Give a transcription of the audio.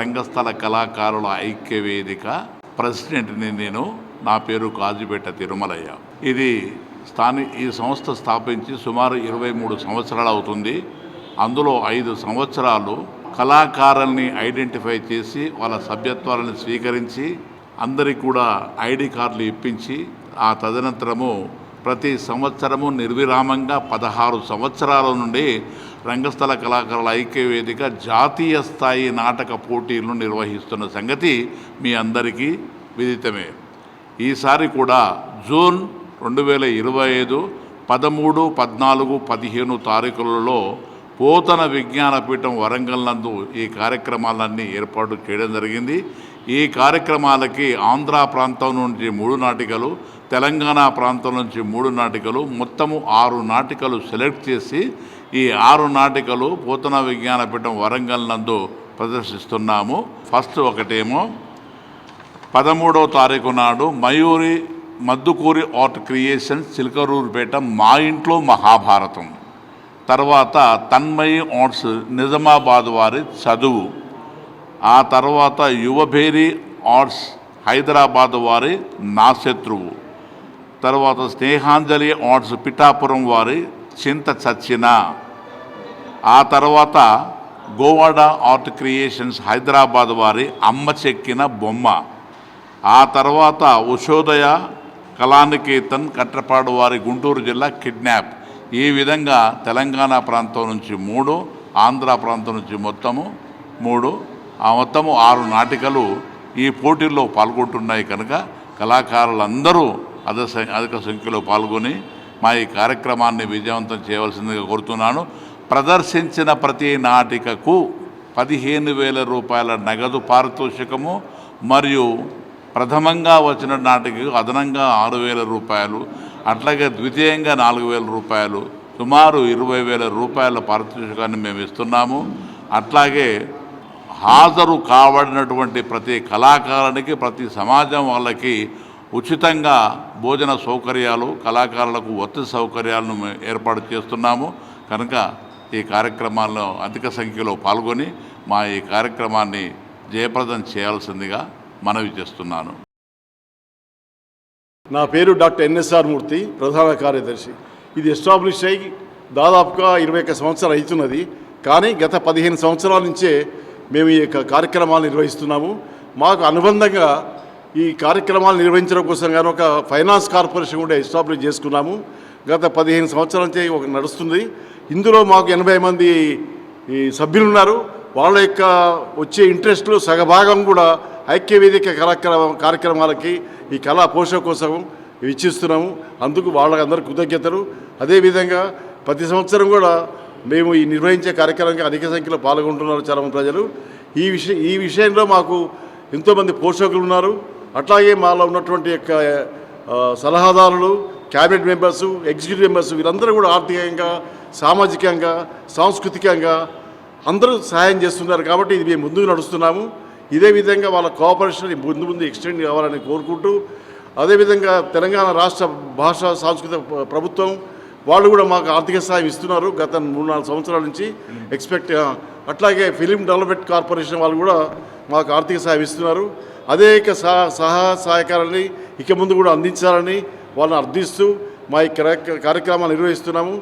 రంగస్థల కళాకారుల ఐక్య వేదిక ప్రెసిడెంట్ని నేను నా పేరు కాజుపేట తిరుమలయ్య. ఇది స్థాని ఈ సంస్థ స్థాపించి సుమారు ఇరవై మూడు సంవత్సరాలు అవుతుంది. అందులో ఐదు సంవత్సరాలు కళాకారుల్ని ఐడెంటిఫై చేసి వాళ్ళ సభ్యత్వాలను స్వీకరించి అందరికి కూడా ఐడి కార్డులు ఇప్పించి ఆ తదనంతరము ప్రతి సంవత్సరము నిర్విరామంగా పదహారు సంవత్సరాల నుండి రంగస్థల కళాకారుల ఐక్య వేదిక జాతీయ స్థాయి నాటక పోటీలను నిర్వహిస్తున్న సంగతి మీ అందరికీ విదితమే. ఈసారి కూడా జూన్ రెండు వేల ఇరవై ఐదు పదమూడు పద్నాలుగు పదిహేను తారీఖులలో పోతన విజ్ఞానపీఠం వరంగల్ నందు ఈ కార్యక్రమాలన్నీ ఏర్పాటు చేయడం జరిగింది. ఈ కార్యక్రమాలకి ఆంధ్ర ప్రాంతం నుంచి మూడు నాటికలు తెలంగాణ ప్రాంతం నుంచి మూడు నాటికలు మొత్తము ఆరు నాటికలు సెలెక్ట్ చేసి ఈ ఆరు నాటికలు పోతన విజ్ఞానపీఠం వరంగల్ నందు ప్రదర్శిస్తున్నాము. ఫస్ట్ ఒకటేమో పదమూడవ తారీఖు నాడు మయూరి మద్దుకూరి ఆర్ట్ క్రియేషన్స్ చిలకరూరుపేట మా ఇంట్లో మహాభారతం. తర్వాత తన్మయి ఆర్ట్స్ నిజామాబాద్ వారి చదువు. ఆ తర్వాత యువభేరి ఆర్ట్స్ హైదరాబాద్ వారి నా శత్రువు తర్వాత స్నేహాంజలి ఆర్ట్స్ పిఠాపురం వారి చింత చచ్చిన ఆ తర్వాత గోవాడ ఆర్ట్ క్రియేషన్స్ హైదరాబాద్ వారి అమ్మ చెక్కిన బొమ్మ. ఆ తర్వాత ఉషోదయ కళానికేతన్ కట్టపాడు వారి గుంటూరు జిల్లా కిడ్నాప్. ఈ విధంగా తెలంగాణ ప్రాంతం నుంచి మూడు ఆంధ్ర ప్రాంతం నుంచి మొత్తము మూడు ఆ మొత్తము ఆరు నాటికలు ఈ పోటీల్లో పాల్గొంటున్నాయి కనుక కళాకారులందరూ అధిక సం- అధిక సంఖ్యలో పాల్గొని మా ఈ కార్యక్రమాన్ని విజయవంతం చేయవలసిందిగా కోరుతున్నాను. ప్రదర్శించిన ప్రతి నాటికకు పదిహేను వేల రూపాయల నగదు పారితోషికము మరియు ప్రథమంగా వచ్చిన నాటికి అదనంగా ఆరు వేల రూపాయలు అట్లాగే ద్వితీయంగా నాలుగు వేల రూపాయలు సుమారు ఇరవై వేల రూపాయల పారితోషికాన్ని మేము ఇస్తున్నాము. అట్లాగే హాజరు కాబడినటువంటి ప్రతి కళాకారునికి ప్రతి సమాజం వాళ్ళకి ఉచితంగా భోజన సౌకర్యాలు కళాకారులకు వసతి సౌకర్యాలను మేము ఏర్పాటు చేస్తున్నాము. కనుక ఈ కార్యక్రమాల్లో అధిక సంఖ్యలో పాల్గొని మా ఈ కార్యక్రమాన్ని జయప్రదం చేయాల్సిందిగా మనవి చేస్తున్నాను. నా పేరు డాక్టర్ ఎన్ఎస్ఆర్ మూర్తి ప్రధాన కార్యదర్శి. ఇది ఎస్టాబ్లిష్ అయ్యి దాదాపుగా ఇరవై ఒక్క సంవత్సరాలు అవుతున్నది. కానీ గత పదిహేను సంవత్సరాల నుంచే మేము ఈ యొక్క కార్యక్రమాలు నిర్వహిస్తున్నాము. మాకు అనుబంధంగా ఈ కార్యక్రమాలు నిర్వహించడం కోసం కానీ ఒక ఫైనాన్స్ కార్పొరేషన్ కూడా ఎస్టాబ్లిష్ చేసుకున్నాము. గత పదిహేను సంవత్సరాల నుంచి ఒక నడుస్తుంది. ఇందులో మాకు ఎనభై మంది ఈ సభ్యులు ఉన్నారు వాళ్ళ యొక్క వచ్చే ఇంట్రెస్ట్లు సగభాగం కూడా ఐక్య వేదిక కార్యక్రమ కార్యక్రమాలకి ఈ కళా పోషణ కోసం ఇచ్చిస్తున్నాము అందుకు వాళ్ళందరూ కృతజ్ఞతలు. అదేవిధంగా ప్రతి సంవత్సరం కూడా మేము ఈ నిర్వహించే కార్యక్రమానికి అధిక సంఖ్యలో పాల్గొంటున్నారు చాలామంది ప్రజలు. ఈ విషయం ఈ విషయంలో మాకు ఎంతోమంది పోషకులు ఉన్నారు. అట్లాగే మాలో ఉన్నటువంటి యొక్క సలహాదారులు క్యాబినెట్ మెంబర్సు ఎగ్జిక్యూటివ్ మెంబర్స్ వీరందరూ కూడా ఆర్థికంగా సామాజికంగా సాంస్కృతికంగా అందరూ సహాయం చేస్తున్నారు కాబట్టి ఇది మేము ముందుకు నడుస్తున్నాము. ఇదే విధంగా వాళ్ళ కోఆపరేషన్ ముందు ముందు ఎక్స్టెండ్ కావాలని కోరుకుంటూ అదేవిధంగా తెలంగాణ రాష్ట్ర భాష సాంస్కృతిక ప్రభుత్వం వాళ్ళు కూడా మాకు ఆర్థిక సహాయం ఇస్తున్నారు గత మూడు నాలుగు సంవత్సరాల నుంచి. ఎక్స్పెక్ట్ అట్లాగే ఫిలిం డెవలప్మెంట్ కార్పొరేషన్ వాళ్ళు కూడా మాకు ఆర్థిక సహాయం ఇస్తున్నారు. అనేక సహా సహా సహకారాన్ని ఇక ముందు కూడా అందించాలని వాళ్ళని అర్థిస్తూ మా ఈ కార్యక్రమాలు నిర్వహిస్తున్నాము.